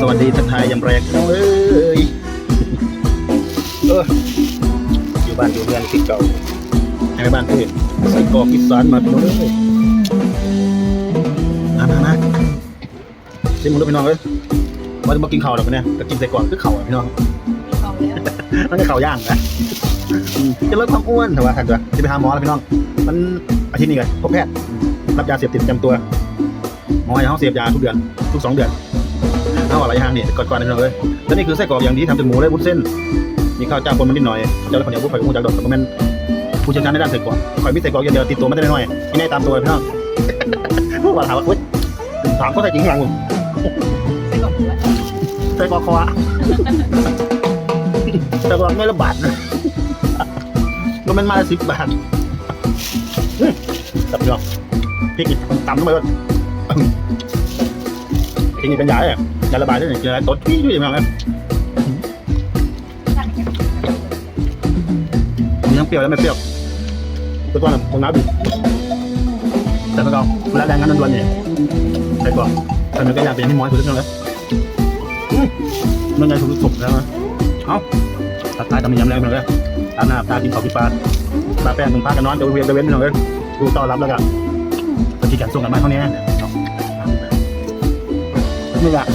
สวัสดีทักทายยำแรงน้องเอ้ยเอออยู่บ้านอยู่เมืองที่เก่าในบ้านที่ใส่กรอกอีสานมาพี่น้องเอ้ยมามามาซิมึงดูพี่น้องเอ้ยว่าจะมากินข้าวหรอกเนี่ยก็กินใส่กรอกคือข้าวอะพี่น้องเอาแล้วมันจะข้าวย่างนะอืมจะลดความอ้วนแต่ว่าหันตัวจะไปหาหมอแล้วพี่น้อง มันอาทิตย์นี้กันพบแพทย์รับยาเสพติดประจำตัวหมอให้เขาเสพยาทุกเดือนทุกสองเดือน เอาอะไรอย่างนี่กอนๆนะพี่น้องเอ้ยแล้วนี่คือไส้กรอกอย่างดีทำจากหมูและวุ้นเส้น มีข้าวเจ้าปนมันนิดหน่อยเจ้าแล้วคนเดียวผู้ข่อยผู้จากดอกแต่มันผู้เชี่ยวชาญในด้านไส้กรอกข่อยมีไส้กรอกอย่างเดียวติดตัวมาได้น้อยไม่ได้ตามตัวพี่น้องผู้ว่าถามว่าเฮ้ยถามเขาใส่จริงยังไปก่อเพื่อนไส้กรอกคออะไส้กรอกไม่ละบาทนะก็มันมาละสิบบาทจับพี่น้องพริกอีกตำเข้าไปก่อน พริกนี่เป็นยาเนี่ยยาระบายได้วยเนี่ยยาตดพี่ด้วยมั้งครับมีทั้งเปรี้ยวและไม่เปรี้ยวตัวตัวน่ะผมน้ำดิแต่พวกเราเวลาแรงงานด่วนๆเนี่ยใส่ก่อนใส่เนื้อไก่ย่างเป็นที่ม้อยสุดที่สุดเลยอืมมันไงสุกๆแล้วนะเอ้าตัดท้ายทำเป็นยำแรงไปหน่อยเลยตาหน้าตากินข้าวกินปลาปลาแป้งมึงพากันนอนจะเวียนจะเว้นไปหน่อยเลยดูต้อนรับแล้วกันปฏิการส่งกันมาเท่านี้ นี่แหละ